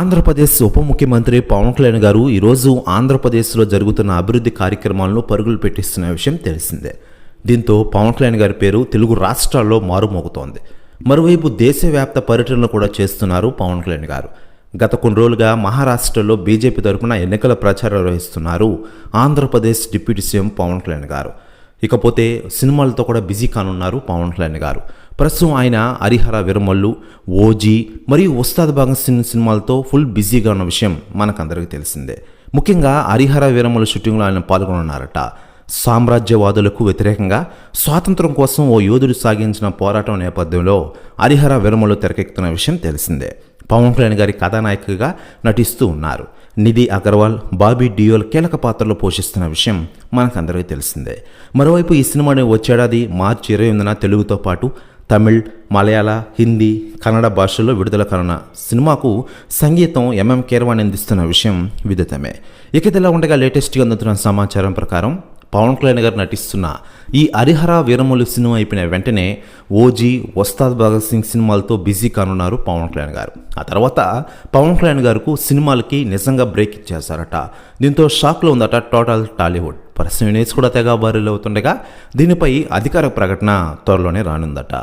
ఆంధ్రప్రదేశ్ ఉప ముఖ్యమంత్రి పవన్ కళ్యాణ్ గారు ఈరోజు ఆంధ్రప్రదేశ్లో జరుగుతున్న అభివృద్ధి కార్యక్రమాలను పరుగులు పెట్టిస్తున్న విషయం తెలిసిందే. దీంతో పవన్ కళ్యాణ్ గారి పేరు తెలుగు రాష్ట్రాల్లో మారుమోగుతోంది. మరోవైపు దేశవ్యాప్త పర్యటనలు కూడా చేస్తున్నారు పవన్ కళ్యాణ్ గారు. గత కొన్ని రోజులుగా మహారాష్ట్రలో బీజేపీ తరఫున ఎన్నికల ప్రచారం నిర్వహిస్తున్నారు ఆంధ్రప్రదేశ్ డిప్యూటీ సీఎం పవన్ కళ్యాణ్ గారు. ఇకపోతే సినిమాలతో కూడా బిజీ కానున్నారు పవన్ కళ్యాణ్ గారు. ప్రస్తుతం ఆయన హరిహర విరమల్లు ఓజీ మరియు ఉస్తాద్ భగత్ సినిమాలతో ఫుల్ బిజీగా ఉన్న విషయం మనకందరికీ తెలిసిందే. ముఖ్యంగా హరిహర విరమల షూటింగ్లో ఆయన పాల్గొనున్నారట సామ్రాజ్యవాదులకు వ్యతిరేకంగా స్వాతంత్రం కోసం ఓ యోధుడు సాగించిన పోరాటం నేపథ్యంలో హరిహర విరమలు తెరకెక్కుతున్న విషయం తెలిసిందే. పవన్ కళ్యాణ్ గారి కథానాయికగా నటిస్తూ ఉన్నారు. నిధి అగర్వాల్ బాబీ డియోల్ కీలక పాత్రలు పోషిస్తున్న విషయం మనకందరికీ తెలిసిందే. మరోవైపు ఈ సినిమాని వచ్చేడాది మార్చి ఇరవై ఎనిమిదిన తెలుగుతో పాటు తమిళ్ మలయాళ హిందీ కన్నడ భాషల్లో విడుదల కానున్న సినిమాకు సంగీతం ఎంఎం కేర్వాణి అందిస్తున్న విషయం విదితమే. ఇక ఇలా ఉండగా లేటెస్ట్గా అందుతున్న సమాచారం ప్రకారం పవన్ కళ్యాణ్ గారు నటిస్తున్న ఈ హరిహర వీరములు సినిమా అయిపోయిన వెంటనే ఓజీ వస్తాద్ భగత్ సింగ్ సినిమాలతో బిజీ కానున్నారు పవన్ కళ్యాణ్ గారు. ఆ తర్వాత పవన్ కళ్యాణ్ గారికి సినిమాలకి నిజంగా బ్రేక్ ఇచ్చేశారట. దీంతో షాక్లో ఉందట టోటల్ టాలీవుడ్. పర్సన్ యూనిట్స్ కూడా తెగ బారీలు అవుతుండగా దీనిపై అధికార ప్రకటన త్వరలోనే రానుందట.